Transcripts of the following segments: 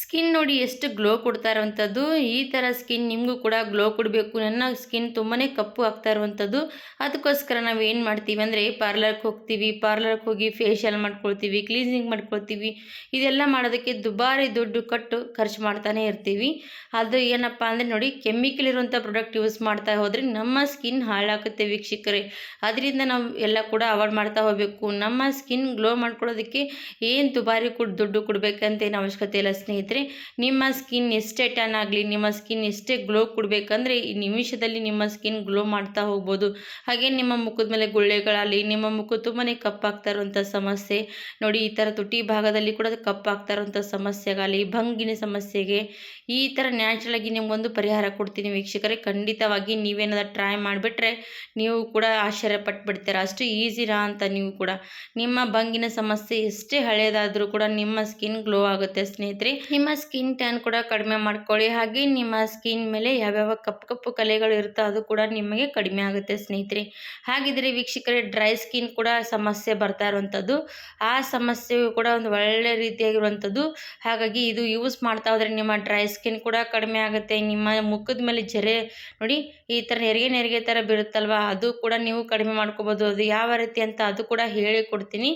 Skin ನೋಡಿ ಎಷ್ಟು glow ಕೊಡ್ತಾ ಇರುವಂಥದ್ದು, ಈ ಥರ ಸ್ಕಿನ್ ನಿಮಗೂ ಕೂಡ ಗ್ಲೋ ಕೊಡಬೇಕು. ನನ್ನ ಸ್ಕಿನ್ ತುಂಬಾ ಕಪ್ಪು ಆಗ್ತಾ ಇರುವಂಥದ್ದು. ಅದಕ್ಕೋಸ್ಕರ ನಾವು ಏನು ಮಾಡ್ತೀವಿ ಅಂದರೆ ಪಾರ್ಲರ್ಗೆ ಹೋಗ್ತೀವಿ, ಪಾರ್ಲರ್ಗೆ ಹೋಗಿ ಫೇಶಿಯಲ್ ಮಾಡ್ಕೊಳ್ತೀವಿ, ಕ್ಲೀನಿಂಗ್ ಮಾಡ್ಕೊಳ್ತೀವಿ. ಇದೆಲ್ಲ ಮಾಡೋದಕ್ಕೆ ದುಬಾರಿ ದುಡ್ಡು ಕಟ್ಟು ಖರ್ಚು ಮಾಡ್ತಾನೆ ಇರ್ತೀವಿ. ಅದು ಏನಪ್ಪ ಅಂದರೆ ನೋಡಿ, ಕೆಮಿಕಲ್ ಇರುವಂಥ ಪ್ರಾಡಕ್ಟ್ ಯೂಸ್ ಮಾಡ್ತಾ ಹೋದರೆ ನಮ್ಮ ಸ್ಕಿನ್ ಹಾಳಾಗುತ್ತೆ ವೀಕ್ಷಕರೇ. ಅದರಿಂದ ನಾವು ಎಲ್ಲ ಕೂಡ ಅವಾಯ್ಡ್ ಮಾಡ್ತಾ ಹೋಗಬೇಕು. ನಮ್ಮ ಸ್ಕಿನ್ ಗ್ಲೋ ಮಾಡ್ಕೊಳ್ಳೋದಕ್ಕೆ ಏನು ದುಬಾರಿ ಕೊಟ್ಟು ದುಡ್ಡು ಕೊಡಬೇಕಂತ ಏನು ಅವಶ್ಯಕತೆ ಇಲ್ಲ ಸ್ನೇಹಿತರೆ. ನಿಮ್ಮ ಸ್ಕಿನ್ ಎಷ್ಟೇ ಟನ್ ಆಗಲಿ, ನಿಮ್ಮ ಸ್ಕಿನ್ ಎಷ್ಟೇ ಗ್ಲೋ ಕೊಡಬೇಕಂದ್ರೆ ಈ ನಿಮಿಷದಲ್ಲಿ ನಿಮ್ಮ ಸ್ಕಿನ್ ಗ್ಲೋ ಮಾಡ್ತಾ ಹೋಗ್ಬೋದು. ಹಾಗೆ ನಿಮ್ಮ ಮುಖದ ಮೇಲೆ ಗುಳ್ಳೆಗಳಾಗಲಿ, ನಿಮ್ಮ ಮುಖ ತುಂಬಾ ಕಪ್ಪಾಗ್ತಾ ಇರುವಂಥ ಸಮಸ್ಯೆ, ನೋಡಿ ಈ ಥರ ತುಟಿ ಭಾಗದಲ್ಲಿ ಕೂಡ ಕಪ್ಪಾಗ್ತಾ ಇರುವಂಥ ಸಮಸ್ಯೆಗಾಗಲಿ, ಭಂಗಿನ ಸಮಸ್ಯೆಗೆ ಈ ಥರ ನ್ಯಾಚುರಲಾಗಿ ನಿಮಗೊಂದು ಪರಿಹಾರ ಕೊಡ್ತೀನಿ ವೀಕ್ಷಕರೇ. ಖಂಡಿತವಾಗಿ ನೀವೇನಾದ್ರು ಟ್ರೈ ಮಾಡಿಬಿಟ್ರೆ ನೀವು ಕೂಡ ಆಶ್ಚರ್ಯ ಪಟ್ಬಿಡ್ತೀರಾ ಅಷ್ಟು ಈಸಿನಾ ಅಂತ ನೀವು ಕೂಡ. ನಿಮ್ಮ ಭಂಗಿನ ಸಮಸ್ಯೆ ಎಷ್ಟೇ ಹಳೆಯದಾದರೂ ಕೂಡ ನಿಮ್ಮ ಸ್ಕಿನ್ ಗ್ಲೋ ಆಗುತ್ತೆ ಸ್ನೇಹಿತರೆ. ನಿಮ್ಮ ಸ್ಕಿನ್ ಟ್ಯಾನ್ ಕೂಡ ಕಡಿಮೆ ಮಾಡ್ಕೊಳ್ಳಿ. ಹಾಗೆ ನಿಮ್ಮ ಸ್ಕಿನ್ ಮೇಲೆ ಯಾವ್ಯಾವ ಕಪ್ಪು ಕಪ್ಪು ಕಲೆಗಳು ಇರುತ್ತೋ ಅದು ಕೂಡ ನಿಮಗೆ ಕಡಿಮೆ ಆಗುತ್ತೆ ಸ್ನೇಹಿತರೆ. ಹಾಗಿದ್ರೆ ವೀಕ್ಷಕರೇ, ಡ್ರೈ ಸ್ಕಿನ್ ಕೂಡ ಸಮಸ್ಯೆ ಬರ್ತಾ ಇರುವಂಥದ್ದು. ಆ ಸಮಸ್ಯೆಯು ಕೂಡ ಒಂದು ಒಳ್ಳೆ ರೀತಿಯಾಗಿರುವಂಥದ್ದು. ಹಾಗಾಗಿ ಇದು ಯೂಸ್ ಮಾಡ್ತಾ ಹೋದರೆ ನಿಮ್ಮ ಡ್ರೈ ಸ್ಕಿನ್ ಕೂಡ ಕಡಿಮೆ ಆಗುತ್ತೆ. ನಿಮ್ಮ ಮುಖದ ಮೇಲೆ ಜರೆ ನೋಡಿ, ಈ ಥರ ನೆರಿಗೆ ನೆರಿಗೆ ಥರ ಬೀರುತ್ತಲ್ವ? ಅದು ಕೂಡ ನೀವು ಕಡಿಮೆ ಮಾಡ್ಕೋಬೋದು. ಅದು ಯಾವ ರೀತಿ ಅಂತ ಅದು ಕೂಡ ಹೇಳಿ ಕೊಡ್ತೀನಿ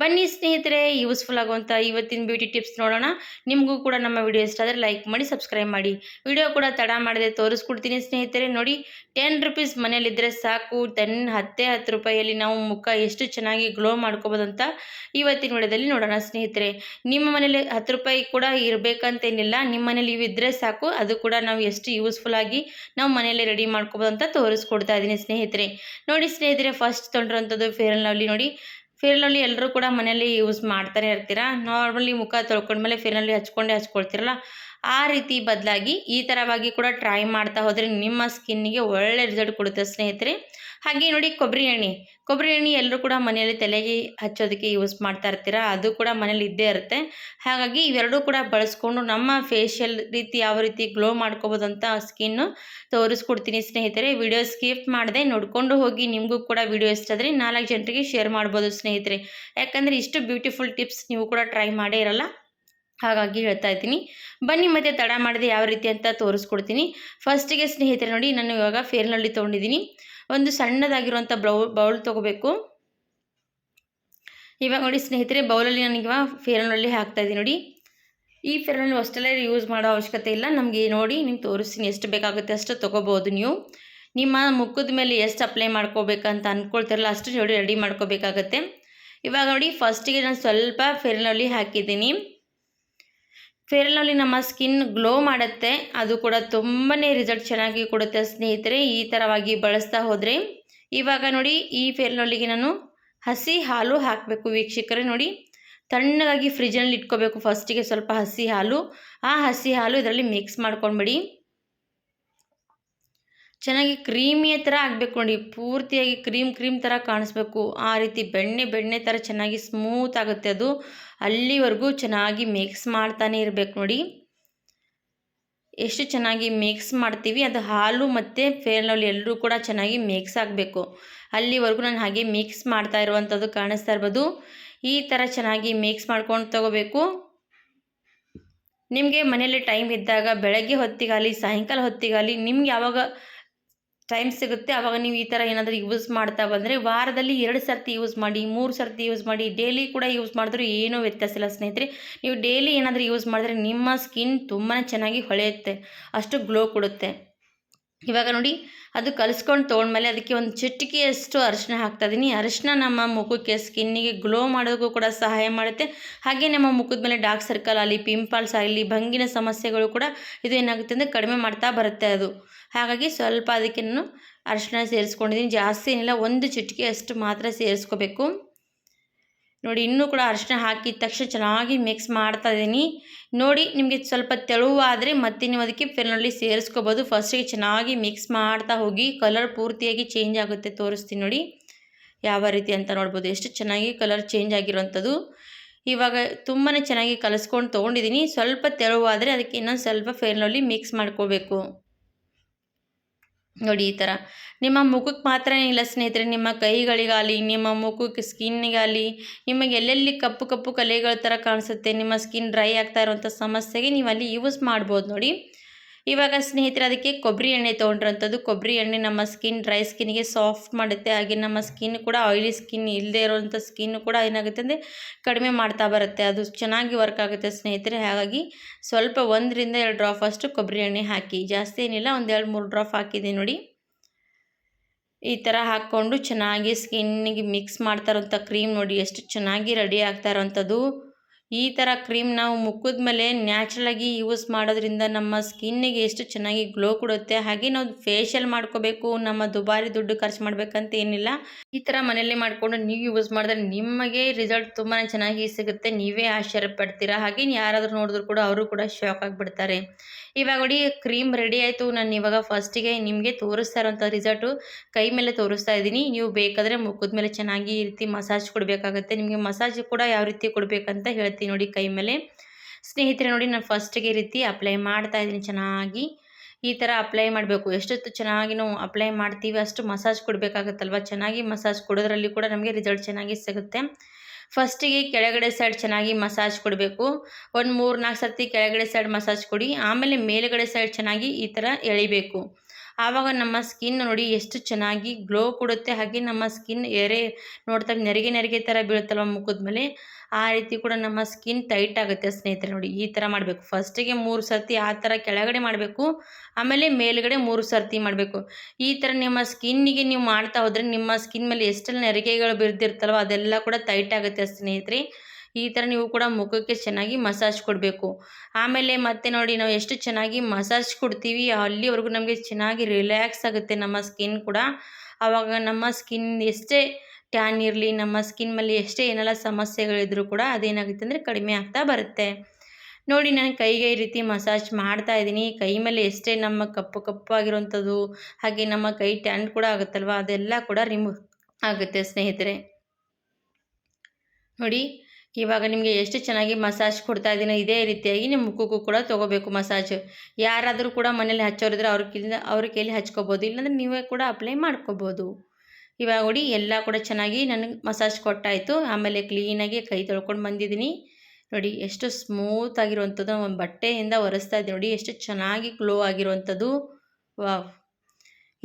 ಬನ್ನಿ ಸ್ನೇಹಿತರೆ ಯೂಸ್ಫುಲ್ ಆಗುವಂಥ ಇವತ್ತಿನ ಬ್ಯೂಟಿ ಟಿಪ್ಸ್ ನೋಡೋಣ. ನಿಮಗೂ ಕೂಡ ನಮ್ಮ ವಿಡಿಯೋ ಇಷ್ಟ ಆದರೆ ಲೈಕ್ ಮಾಡಿ ಸಬ್ಸ್ಕ್ರೈಬ್ ಮಾಡಿ. ವಿಡಿಯೋ ಕೂಡ ತಡ ಮಾಡದೆ ತೋರಿಸ್ಕೊಡ್ತೀನಿ ಸ್ನೇಹಿತರೆ. ನೋಡಿ ಟೆನ್ ರುಪೀಸ್ ಮನೇಲಿದ್ದರೆ ಸಾಕು. ಟೆನ್ ಹತ್ತೇ ಹತ್ತು ರೂಪಾಯಿಯಲ್ಲಿ ನಾವು ಮುಖ ಎಷ್ಟು ಚೆನ್ನಾಗಿ ಗ್ಲೋ ಮಾಡ್ಕೋಬೋದು ಅಂತ ಇವತ್ತಿನ ವಿಡಿಯೋದಲ್ಲಿ ನೋಡೋಣ ಸ್ನೇಹಿತರೆ. ನಿಮ್ಮ ಮನೇಲಿ ಹತ್ತು ರೂಪಾಯಿ ಕೂಡ ಇರಬೇಕಂತೇನಿಲ್ಲ. ನಿಮ್ಮ ಮನೇಲಿ ಇವು ಇದ್ದರೆ ಸಾಕು. ಅದು ಕೂಡ ನಾವು ಎಷ್ಟು ಯೂಸ್ಫುಲ್ ಆಗಿ ನಾವು ಮನೆಯಲ್ಲೇ ರೆಡಿ ಮಾಡ್ಕೋಬೋದು ಅಂತ ತೋರಿಸ್ಕೊಡ್ತಾ ಇದ್ದೀನಿ ಸ್ನೇಹಿತರೆ. ನೋಡಿ ಸ್ನೇಹಿತರೆ ಫಸ್ಟ್ ತೊಗೊಂಡಿರೋಂಥದ್ದು ಫೇರ್ ಲವ್ಲಿ ನೋಡಿ. ಫೇರ್ ಲವ್ಲಿ ಎಲ್ಲರೂ ಕೂಡ ಮನೆಯಲ್ಲಿ ಯೂಸ್ ಮಾಡ್ತಾನೆ ಇರ್ತೀರಾ? ನಾರ್ಮಲಿ ಮುಖ ತೊಳ್ಕೊಂಡ್ಮೇಲೆ ಮೇಲೆ ಫೇಯ್ನಲ್ಲಿ ಹಚ್ಕೊಂಡೇ ಹಚ್ಕೊಳ್ತೀರಲ್ಲ? ಆ ರೀತಿ ಬದಲಾಗಿ ಈ ಥರವಾಗಿ ಕೂಡ ಟ್ರೈ ಮಾಡ್ತಾ ಹೋದರೆ ನಿಮ್ಮ ಸ್ಕಿನ್ನಿಗೆ ಒಳ್ಳೆ ರಿಸಲ್ಟ್ ಕೊಡುತ್ತೆ ಸ್ನೇಹಿತರೆ. ಹಾಗೆ ನೋಡಿ ಕೊಬ್ಬರಿ ಎಣ್ಣೆ. ಕೊಬ್ಬರಿ ಎಣ್ಣೆ ಎಲ್ಲರೂ ಕೂಡ ಮನೆಯಲ್ಲಿ ತಲೆಗೆ ಹಚ್ಚೋದಕ್ಕೆ ಯೂಸ್ ಮಾಡ್ತಾ ಇರ್ತೀರ? ಅದು ಕೂಡ ಮನೇಲಿ ಇದ್ದೇ ಇರುತ್ತೆ. ಹಾಗಾಗಿ ಇವೆರಡೂ ಕೂಡ ಬಳಸ್ಕೊಂಡು ನಮ್ಮ ಫೇಶಿಯಲ್ ರೀತಿ ಯಾವ ರೀತಿ ಗ್ಲೋ ಮಾಡ್ಕೋಬೋದು ಅಂತ ಸ್ಕಿನ್ನು ತೋರಿಸ್ಕೊಡ್ತೀನಿ ಸ್ನೇಹಿತರೆ. ವಿಡಿಯೋ ಸ್ಕಿಪ್ ಮಾಡದೆ ನೋಡ್ಕೊಂಡು ಹೋಗಿ ನಿಮಗೂ ಕೂಡ ವಿಡಿಯೋ ಇಷ್ಟ ಆದರೆ ನಾಲ್ಕು ಜನರಿಗೆ ಶೇರ್ ಮಾಡ್ಬೋದು ಸ್ನೇಹಿತರೆ. ಯಾಕಂದರೆ ಇಷ್ಟು ಬ್ಯೂಟಿಫುಲ್ ಟಿಪ್ಸ್ ನೀವು ಕೂಡ ಟ್ರೈ ಮಾಡೇ ಇರಲ್ಲ. ಹಾಗಾಗಿ ಹೇಳ್ತಾ ಇದ್ದೀನಿ. ಬನ್ನಿ ಮತ್ತೆ ತಡ ಮಾಡದೆ ಯಾವ ರೀತಿ ಅಂತ ತೋರಿಸ್ಕೊಡ್ತೀನಿ. ಫಸ್ಟಿಗೆ ಸ್ನೇಹಿತರೆ ನೋಡಿ, ನಾನು ಇವಾಗ ಫೇರ್ನಲ್ಲಿ ತೊಗೊಂಡಿದ್ದೀನಿ. ಒಂದು ಸಣ್ಣದಾಗಿರುವಂಥ ಬ್ಲೌ ಬೌಲ್ ತೊಗೋಬೇಕು. ಇವಾಗ ನೋಡಿ ಸ್ನೇಹಿತರೆ, ಬೌಲಲ್ಲಿ ಇವಾಗ ಫೇರ್ನಲ್ಲಿ ಹಾಕ್ತಾಯಿದ್ದೀನಿ ನೋಡಿ. ಈ ಫೇರ್ನಲ್ಲಿ ಅಷ್ಟೆಲ್ಲ ಯೂಸ್ ಮಾಡೋ ಅವಶ್ಯಕತೆ ಇಲ್ಲ. ನಮಗೆ ನೋಡಿ, ನಿಮ್ಗೆ ತೋರಿಸ್ತೀನಿ ಎಷ್ಟು ಬೇಕಾಗುತ್ತೆ ಅಷ್ಟು ತೊಗೋಬೋದು ನೀವು. ನಿಮ್ಮ ಮುಖದ ಮೇಲೆ ಎಷ್ಟು ಅಪ್ಲೈ ಮಾಡ್ಕೋಬೇಕಂತ ಅಂದ್ಕೊಳ್ತಿರಲ್ಲ ಅಷ್ಟು ನೋಡಿ ರೆಡಿ ಮಾಡ್ಕೋಬೇಕಾಗತ್ತೆ. ಇವಾಗ ನೋಡಿ ಫಸ್ಟಿಗೆ ನಾನು ಸ್ವಲ್ಪ ಫೇರ್ನಲ್ಲಿ ಹಾಕಿದ್ದೀನಿ. ಫೇರ್ನಲ್ಲಿ ನಮ್ಮ ಸ್ಕಿನ್ ಗ್ಲೋ ಮಾಡುತ್ತೆ. ಅದು ಕೂಡ ತುಂಬಾ ರಿಸಲ್ಟ್ ಚೆನ್ನಾಗಿ ಕೊಡುತ್ತೆ ಸ್ನೇಹಿತರೆ, ಈ ಥರವಾಗಿ ಬಳಸ್ತಾ ಹೋದರೆ. ಇವಾಗ ನೋಡಿ, ಈ ಫೇರ್ನಲ್ಲಿಗೆ ನಾನು ಹಸಿ ಹಾಲು ಹಾಕಬೇಕು ವೀಕ್ಷಕರೇ ನೋಡಿ. ತಣ್ಣಗಾಗಿ ಫ್ರಿಜ್ನಲ್ಲಿ ಇಟ್ಕೋಬೇಕು ಫಸ್ಟಿಗೆ ಸ್ವಲ್ಪ ಹಸಿ ಹಾಲು. ಆ ಹಸಿ ಹಾಲು ಇದರಲ್ಲಿ ಮಿಕ್ಸ್ ಮಾಡ್ಕೊಂಡ್ಬಿಡಿ ಚೆನ್ನಾಗಿ ಕ್ರೀಮಿಯ ಥರ ಆಗಬೇಕು ನೋಡಿ, ಪೂರ್ತಿಯಾಗಿ ಕ್ರೀಮ್ ಕ್ರೀಮ್ ಥರ ಕಾಣಿಸ್ಬೇಕು. ಆ ರೀತಿ ಬೆಣ್ಣೆ ಬೆಣ್ಣೆ ಥರ ಚೆನ್ನಾಗಿ ಸ್ಮೂತ್ ಆಗುತ್ತೆ ಅದು. ಅಲ್ಲಿವರೆಗೂ ಚೆನ್ನಾಗಿ ಮಿಕ್ಸ್ ಮಾಡ್ತಾನೆ ಇರಬೇಕು ನೋಡಿ. ಎಷ್ಟು ಚೆನ್ನಾಗಿ ಮಿಕ್ಸ್ ಮಾಡ್ತೀವಿ, ಅದು ಹಾಲು ಮತ್ತು ಫೇರ್ನಲ್ಲಿ ಎಲ್ಲರೂ ಕೂಡ ಚೆನ್ನಾಗಿ ಮಿಕ್ಸ್ ಆಗಬೇಕು. ಅಲ್ಲಿವರೆಗೂ ನಾನು ಹಾಗೆ ಮಿಕ್ಸ್ ಮಾಡ್ತಾ ಇರುವಂಥದ್ದು ಕಾಣಿಸ್ತಾ ಇರ್ಬೋದು. ಈ ಥರ ಚೆನ್ನಾಗಿ ಮಿಕ್ಸ್ ಮಾಡ್ಕೊಂಡು ತಗೋಬೇಕು. ನಿಮಗೆ ಮನೆಯಲ್ಲಿ ಟೈಮ್ ಇದ್ದಾಗ, ಬೆಳಗ್ಗೆ ಹೊತ್ತಿಗಾಲಿ ಸಾಯಂಕಾಲ ಹೊತ್ತಿಗಾಲಿ ನಿಮ್ಗೆ ಯಾವಾಗ ಟೈಮ್ ಸಿಗುತ್ತೆ. ಆವಾಗ ನೀವು ಈ ಥರ ಏನಾದರೂ ಯೂಸ್ ಮಾಡ್ತಾ ಬಂದರೆ ವಾರದಲ್ಲಿ ಎರಡು ಸರ್ತಿ ಯೂಸ್ ಮಾಡಿ, ಮೂರು ಸರ್ತಿ ಯೂಸ್ ಮಾಡಿ ಡೈಲಿ ಕೂಡ ಯೂಸ್ ಮಾಡಿದ್ರೂ ಏನೂ ವ್ಯತ್ಯಾಸ ಇಲ್ಲ ಸ್ನೇಹಿತರೆ. ನೀವು ಡೈಲಿ ಏನಾದರೂ ಯೂಸ್ ಮಾಡಿದ್ರೆ ನಿಮ್ಮ ಸ್ಕಿನ್ ತುಂಬಾ ಚೆನ್ನಾಗಿ ಹೊಳೆಯುತ್ತೆ. ಅಷ್ಟು ಗ್ಲೋ ಕೊಡುತ್ತೆ. ಇವಾಗ ನೋಡಿ, ಅದು ಕಲಿಸ್ಕೊಂಡು ತೊಗೊಂಡ್ಮೇಲೆ ಅದಕ್ಕೆ ಒಂದು ಚಿಟಿಕೆಯಷ್ಟು ಅರಿಶಿನ ಹಾಕ್ತಾಯಿದ್ದೀನಿ ಅರಿಶಿನ ನಮ್ಮ ಮುಖಕ್ಕೆ, ಸ್ಕಿನ್ನಿಗೆ ಗ್ಲೋ ಮಾಡೋದಕ್ಕೂ ಕೂಡ ಸಹಾಯ ಮಾಡುತ್ತೆ. ಹಾಗೆ ನಮ್ಮ ಮುಖದ ಮೇಲೆ ಡಾರ್ಕ್ ಸರ್ಕಲ್ ಆಗಲಿ ಪಿಂಪಲ್ಸ್ ಆಗಲಿ, ಭಂಗಿನ ಸಮಸ್ಯೆಗಳು ಕೂಡ ಇದು ಏನಾಗುತ್ತೆ ಅಂದರೆ ಕಡಿಮೆ ಮಾಡ್ತಾ ಬರುತ್ತೆ ಅದು. ಹಾಗಾಗಿ ಸ್ವಲ್ಪ ಅದಕ್ಕೆ ನಾನು ಅರಿಶಿನ ಸೇರಿಸ್ಕೊಂಡಿದ್ದೀನಿ ಜಾಸ್ತಿ ಏನಿಲ್ಲ, ಒಂದು ಚಿಟಿಕೆಯಷ್ಟು ಮಾತ್ರ ಸೇರಿಸ್ಕೋಬೇಕು. ನೋಡಿ, ಇನ್ನೂ ಕೂಡ ಅರಿಶಿನ ಹಾಕಿದ ತಕ್ಷಣ ಚೆನ್ನಾಗಿ ಮಿಕ್ಸ್ ಮಾಡ್ತಾ ಇದ್ದೀನಿ. ನೋಡಿ, ನಿಮಗೆ ಸ್ವಲ್ಪ ತೆಳುವಾದರೆ ಮತ್ತೆ ನೀವು ಅದಕ್ಕೆ ಫೆರ್ನಲ್ಲಿ ಸೇರಿಸ್ಕೋಬೋದು. ಫಸ್ಟಿಗೆ ಚೆನ್ನಾಗಿ ಮಿಕ್ಸ್ ಮಾಡ್ತಾ ಹೋಗಿ ಕಲರ್ ಪೂರ್ತಿಯಾಗಿ ಚೇಂಜ್ ಆಗುತ್ತೆ ತೋರಿಸ್ತೀನಿ ನೋಡಿ. ಯಾವ ರೀತಿ ಅಂತ ನೋಡ್ಬೋದು. ಎಷ್ಟು ಚೆನ್ನಾಗಿ ಕಲರ್ ಚೇಂಜ್ ಆಗಿರುವಂಥದ್ದು. ಇವಾಗ ತುಂಬಾ ಚೆನ್ನಾಗಿ ಕಲಿಸ್ಕೊಂಡು ತೊಗೊಂಡಿದ್ದೀನಿ. ಸ್ವಲ್ಪ ತೆಳುವಾದರೆ ಅದಕ್ಕೆ ಇನ್ನೊಂದು ಸ್ವಲ್ಪ ಫೇರ್ನಲ್ಲಿ ಮಿಕ್ಸ್ ಮಾಡ್ಕೋಬೇಕು. ನೋಡಿ ಈ ಥರ ನಿಮ್ಮ ಮುಖಕ್ಕೆ ಮಾತ್ರನೇ ಇಲ್ಲ ಸ್ನೇಹಿತರೆ, ನಿಮ್ಮ ಕೈಗಳಿಗಾಗಲಿ, ನಿಮ್ಮ ಮುಖಕ್ಕೆ ಸ್ಕಿನ್ನಿಗಾಗಲಿ, ನಿಮಗೆ ಎಲ್ಲೆಲ್ಲಿ ಕಪ್ಪು ಕಪ್ಪು ಕಲೆಗಳ ಥರ ಕಾಣಿಸುತ್ತೆ, ನಿಮ್ಮ ಸ್ಕಿನ್ ಡ್ರೈ ಆಗ್ತಾ ಇರುವಂಥ ಸಮಸ್ಯೆಗೆ ನೀವು ಅಲ್ಲಿ ಯೂಸ್ ಮಾಡ್ಬೋದು ನೋಡಿ. ಇವಾಗ ಸ್ನೇಹಿತರೆ, ಅದಕ್ಕೆ ಕೊಬ್ಬರಿ ಎಣ್ಣೆ ತೊಗೊಂಡಿರೋಂಥದ್ದು. ಕೊಬ್ಬರಿ ಎಣ್ಣೆ ನಮ್ಮ ಸ್ಕಿನ್ ಡ್ರೈ ಸ್ಕಿನ್ಗೆ ಸಾಫ್ಟ್ ಮಾಡುತ್ತೆ. ಹಾಗೆ ನಮ್ಮ ಸ್ಕಿನ್ ಕೂಡ ಆಯಿಲಿ ಸ್ಕಿನ್ ಇಲ್ಲದೆ ಇರೋವಂಥ ಸ್ಕಿನ್ ಕೂಡ ಏನಾಗುತ್ತೆ ಅಂದರೆ ಕಡಿಮೆ ಮಾಡ್ತಾ ಬರುತ್ತೆ. ಅದು ಚೆನ್ನಾಗಿ ವರ್ಕ್ ಆಗುತ್ತೆ ಸ್ನೇಹಿತರೆ. ಹಾಗಾಗಿ ಸ್ವಲ್ಪ ಒಂದರಿಂದ ಎರಡು ಡ್ರಾಪ್ ಅಷ್ಟು ಕೊಬ್ಬರಿ ಎಣ್ಣೆ ಹಾಕಿ. ಜಾಸ್ತಿ ಏನಿಲ್ಲ, ಒಂದು ಎರಡು ಮೂರು ಡ್ರಾಪ್ ಹಾಕಿದೆ ನೋಡಿ. ಈ ಥರ ಹಾಕ್ಕೊಂಡು ಚೆನ್ನಾಗಿ ಸ್ಕಿನ್ನಿಗೆ ಮಿಕ್ಸ್ ಮಾಡ್ತಾ ಇರೋಂಥ ಕ್ರೀಮ್ ನೋಡಿ. ಎಷ್ಟು ಚೆನ್ನಾಗಿ ರೆಡಿ ಆಗ್ತಾ ಇರೋವಂಥದ್ದು ಈ ಥರ ಕ್ರೀಮ್ ನಾವು ಮುಖದ ಮೇಲೆ ನ್ಯಾಚುರಲಾಗಿ ಯೂಸ್ ಮಾಡೋದ್ರಿಂದ ನಮ್ಮ ಸ್ಕಿನ್ನಿಗೆ ಎಷ್ಟು ಚೆನ್ನಾಗಿ ಗ್ಲೋ ಕೊಡುತ್ತೆ, ಹಾಗೆ ನಾವು ಫೇಶಿಯಲ್ ಮಾಡ್ಕೋಬೇಕು, ನಮ್ಮ ದುಬಾರಿ ದುಡ್ಡು ಖರ್ಚು ಮಾಡಬೇಕಂತ ಏನಿಲ್ಲ. ಈ ಥರ ಮನೆಯಲ್ಲಿ ಮಾಡಿಕೊಂಡು ನೀವು ಯೂಸ್ ಮಾಡಿದ್ರೆ ನಿಮಗೆ ರಿಸಲ್ಟ್ ತುಂಬಾ ಚೆನ್ನಾಗಿ ಸಿಗುತ್ತೆ. ನೀವೇ ಆಶ್ಚರ್ಯ ಪಡ್ತೀರಾ ಹಾಗೆ ಯಾರಾದರೂ ನೋಡಿದ್ರು ಕೂಡ ಅವರು ಕೂಡ ಶಾಕ್ ಆಗಿಬಿಡ್ತಾರೆ. ಇವಾಗ ನೋಡಿ ಕ್ರೀಮ್ ರೆಡಿ ಆಯಿತು. ನಾನು ಇವಾಗ ಫಸ್ಟಿಗೆ ನಿಮಗೆ ತೋರಿಸ್ತಾ ಇರೋಂಥ ರಿಸಲ್ಟು ಕೈ ಮೇಲೆ ತೋರಿಸ್ತಾ ಇದ್ದೀನಿ. ನೀವು ಬೇಕಾದರೆ ಮುಖದ ಮೇಲೆ ಚೆನ್ನಾಗಿ ಈ ರೀತಿ ಮಸಾಜ್ ಕೊಡಬೇಕಾಗತ್ತೆ. ನಿಮಗೆ ಮಸಾಜ್ ಕೂಡ ಯಾವ ರೀತಿ ಕೊಡಬೇಕಂತ ಹೇಳ್ತೀನಿ ನೋಡಿ ಕೈ ಮೇಲೆ. ಸ್ನೇಹಿತರೆ ನೋಡಿ ನಾನು ಫಸ್ಟಿಗೆ ಈ ರೀತಿ ಅಪ್ಲೈ ಮಾಡ್ತಾ ಇದ್ದೀನಿ ಚೆನ್ನಾಗಿ. ಈ ಥರ ಅಪ್ಲೈ ಮಾಡಬೇಕು. ಎಷ್ಟೊತ್ತು ಚೆನ್ನಾಗಿ ನಾವು ಅಪ್ಲೈ ಮಾಡ್ತೀವಿ ಅಷ್ಟು ಮಸಾಜ್ ಕೊಡಬೇಕಾಗತ್ತಲ್ವ? ಚೆನ್ನಾಗಿ ಮಸಾಜ್ ಕೊಡೋದ್ರಲ್ಲಿ ಕೂಡ ನಮಗೆ ರಿಸಲ್ಟ್ ಚೆನ್ನಾಗಿ ಸಿಗುತ್ತೆ. ಫಸ್ಟಿಗೆ ಕೆಳಗಡೆ ಸೈಡ್ ಚೆನ್ನಾಗಿ ಮಸಾಜ್ ಕೊಡಬೇಕು. ಒಂದು ಮೂರು ನಾಲ್ಕು ಸರ್ತಿ ಕೆಳಗಡೆ ಸೈಡ್ ಮಸಾಜ್ ಕೊಡಿ. ಆಮೇಲೆ ಮೇಲುಗಡೆ ಸೈಡ್ ಚೆನ್ನಾಗಿ ಈ ಥರ ಎಳಿಬೇಕು. ಆವಾಗ ನಮ್ಮ ಸ್ಕಿನ್ ನೋಡಿ ಎಷ್ಟು ಚೆನ್ನಾಗಿ ಗ್ಲೋ ಕೊಡುತ್ತೆ, ಹಾಗೆ ನಮ್ಮ ಸ್ಕಿನ್ ಎರೆ ನೋಡ್ತಾ ನೆರಿಗೆ ನೆರಿಗೆ ಥರ ಬೀಳುತ್ತಲ್ವ ಮುಖದ ಮೇಲೆ, ಆ ರೀತಿ ಕೂಡ ನಮ್ಮ ಸ್ಕಿನ್ ಟೈಟ್ ಆಗುತ್ತೆ ಸ್ನೇಹಿತರೆ ನೋಡಿ, ಈ ಥರ ಮಾಡಬೇಕು. ಫಸ್ಟಿಗೆ ಮೂರು ಸರ್ತಿ ಆ ಥರ ಕೆಳಗಡೆ ಮಾಡಬೇಕು, ಆಮೇಲೆ ಮೇಲುಗಡೆ ಮೂರು ಸರ್ತಿ ಮಾಡಬೇಕು. ಈ ಥರ ನಿಮ್ಮ ಸ್ಕಿನ್ನಿಗೆ ನೀವು ಮಾಡ್ತಾ ಹೋದರೆ ನಿಮ್ಮ ಸ್ಕಿನ್ ಮೇಲೆ ಎಷ್ಟೆಲ್ಲ ನೆರಿಗೆಗಳು ಬಿದ್ದಿರ್ತಲ್ವ ಅದೆಲ್ಲ ಕೂಡ ಟೈಟ್ ಆಗುತ್ತೆ ಸ್ನೇಹಿತರೆ. ಈ ಥರ ನೀವು ಕೂಡ ಮುಖಕ್ಕೆ ಚೆನ್ನಾಗಿ ಮಸಾಜ್ ಕೊಡಬೇಕು. ಆಮೇಲೆ ಮತ್ತೆ ನೋಡಿ ನಾವು ಎಷ್ಟು ಚೆನ್ನಾಗಿ ಮಸಾಜ್ ಕೊಡ್ತೀವಿ, ಅಲ್ಲಿವರೆಗೂ ನಮಗೆ ಚೆನ್ನಾಗಿ ರಿಲ್ಯಾಕ್ಸ್ ಆಗುತ್ತೆ ನಮ್ಮ ಸ್ಕಿನ್ ಕೂಡ. ಆವಾಗ ನಮ್ಮ ಸ್ಕಿನ್ ಎಷ್ಟೇ ಟ್ಯಾನ್ ಇರಲಿ, ನಮ್ಮ ಸ್ಕಿನ್ ಮೇಲೆ ಎಷ್ಟೇ ಏನೆಲ್ಲ ಸಮಸ್ಯೆಗಳಿದ್ರೂ ಕೂಡ ಅದೇನಾಗುತ್ತೆ ಅಂದರೆ ಕಡಿಮೆ ಆಗ್ತಾ ಬರುತ್ತೆ. ನೋಡಿ ನಾನು ಕೈಗೆ ಈ ರೀತಿ ಮಸಾಜ್ ಮಾಡ್ತಾ ಇದ್ದೀನಿ. ಕೈ ಮೇಲೆ ಎಷ್ಟೇ ನಮ್ಮ ಕಪ್ಪು ಕಪ್ಪಾಗಿರುವಂಥದ್ದು, ಹಾಗೆ ನಮ್ಮ ಕೈ ಟ್ಯಾನ್ ಕೂಡ ಆಗುತ್ತಲ್ವ, ಅದೆಲ್ಲ ಕೂಡ ರಿಮೂವ್ ಆಗುತ್ತೆ ಸ್ನೇಹಿತರೆ. ನೋಡಿ ಇವಾಗ ನಿಮಗೆ ಎಷ್ಟು ಚೆನ್ನಾಗಿ ಮಸಾಜ್ ಕೊಡ್ತಾ ಇದ್ದೀನೋ ಇದೇ ರೀತಿಯಾಗಿ ನಿಮ್ಮ ಮುಖಕ್ಕೂ ಕೂಡ ತೊಗೋಬೇಕು ಮಸಾಜ್ ಯಾರಾದರೂ ಕೂಡ ಮನೇಲಿ ಹಚ್ಚೋರಿದ್ರೆ ಅವ್ರ ಕೈಲಿ ಅವ್ರ ಕೈಲಿ ಹಚ್ಕೋಬೋದು, ಇಲ್ಲಾಂದರೆ ನೀವೇ ಕೂಡ ಅಪ್ಲೈ ಮಾಡ್ಕೋಬೋದು. ಇವಾಗ ನೋಡಿ, ಎಲ್ಲ ಕೂಡ ಚೆನ್ನಾಗಿ ನನಗೆ ಮಸಾಜ್ ಕೊಟ್ಟಾಯಿತು. ಆಮೇಲೆ ಕ್ಲೀನಾಗಿ ಕೈ ತೊಳ್ಕೊಂಡು ಬಂದಿದ್ದೀನಿ. ನೋಡಿ, ಎಷ್ಟು ಸ್ಮೂತ್ ಆಗಿರುವಂಥದ್ದು ಒಂದು ಬಟ್ಟೆಯಿಂದ ಒರೆಸ್ತಾ ಇದ್ದೀನಿ. ನೋಡಿ, ಎಷ್ಟು ಚೆನ್ನಾಗಿ ಗ್ಲೋ ಆಗಿರುವಂಥದ್ದು. ವಾವ್.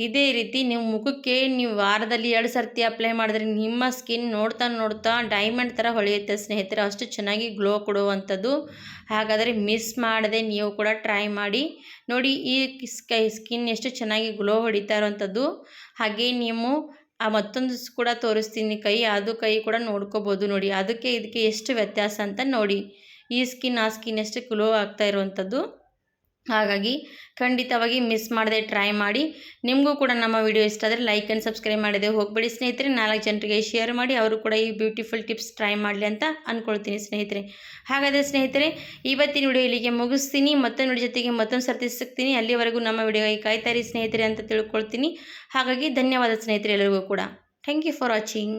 ಇದೇ ರೀತಿ ನೀವು ಮುಖಕ್ಕೆ ನೀವು ವಾರದಲ್ಲಿ ಎರಡು ಸರ್ತಿ ಅಪ್ಲೈ ಮಾಡಿದ್ರೆ ನಿಮ್ಮ ಸ್ಕಿನ್ ನೋಡ್ತಾ ನೋಡ್ತಾ ಡೈಮಂಡ್ ಥರ ಹೊಳೆಯುತ್ತೆ ಸ್ನೇಹಿತರೆ. ಅಷ್ಟು ಚೆನ್ನಾಗಿ ಗ್ಲೋ ಕೊಡುವಂಥದ್ದು. ಹಾಗಾದರೆ ಮಿಸ್ ಮಾಡದೆ ನೀವು ಕೂಡ ಟ್ರೈ ಮಾಡಿ. ನೋಡಿ ಈ ಸ್ಕೈ ಸ್ಕಿನ್ ಎಷ್ಟು ಚೆನ್ನಾಗಿ ಗ್ಲೋ ಹೊಡಿತಾ ಇರುವಂಥದ್ದು. ಹಾಗೆ ನೀವು ಆ ಮತ್ತೊಂದು ಕೂಡ ತೋರಿಸ್ತೀನಿ ಕೈ, ಅದು ಕೈ ಕೂಡ ನೋಡ್ಕೋಬೋದು ನೋಡಿ. ಅದಕ್ಕೆ ಇದಕ್ಕೆ ಎಷ್ಟು ವ್ಯತ್ಯಾಸ ಅಂತ ನೋಡಿ. ಈ ಸ್ಕಿನ್ ಆ ಸ್ಕಿನ್ ಎಷ್ಟು ಗ್ಲೋ ಆಗ್ತಾ ಇರುವಂಥದ್ದು. ಹಾಗಾಗಿ ಖಂಡಿತವಾಗಿ ಮಿಸ್ ಮಾಡದೆ ಟ್ರೈ ಮಾಡಿ. ನಿಮಗೂ ಕೂಡ ನಮ್ಮ ವಿಡಿಯೋ ಇಷ್ಟ ಆದರೆ ಲೈಕ್ ಆ್ಯಂಡ್ ಸಬ್ಸ್ಕ್ರೈಬ್ ಮಾಡಿದೆ ಹೋಗಬೇಡಿ. ಸ್ನೇಹಿತರೆ, ನಾಲ್ಕು ಜನರಿಗೆ ಶೇರ್ ಮಾಡಿ, ಅವರು ಕೂಡ ಈ ಬ್ಯೂಟಿಫುಲ್ ಟಿಪ್ಸ್ ಟ್ರೈ ಮಾಡಲಿ ಅಂತ ಅಂದ್ಕೊಳ್ತೀನಿ ಸ್ನೇಹಿತರೆ. ಹಾಗಾದರೆ ಸ್ನೇಹಿತರೆ, ಇವತ್ತಿನ ವಿಡಿಯೋ ಇಲ್ಲಿಗೆ ಮುಗಿಸ್ತೀನಿ. ಮತ್ತೊಂದು ವಿಡಿಯೋ ಜೊತೆಗೆ ಮತ್ತೊಂದು ಸರ್ತಿ ಸಿಗ್ತೀನಿ. ಅಲ್ಲಿವರೆಗೂ ನಮ್ಮ ವಿಡಿಯೋಗೆ ಕಾಯ್ತಾರಿ ಸ್ನೇಹಿತರೆ ಅಂತ ತಿಳ್ಕೊಳ್ತೀನಿ. ಹಾಗಾಗಿ ಧನ್ಯವಾದ ಸ್ನೇಹಿತರೆ ಎಲ್ಲರಿಗೂ ಕೂಡ. Thank you for watching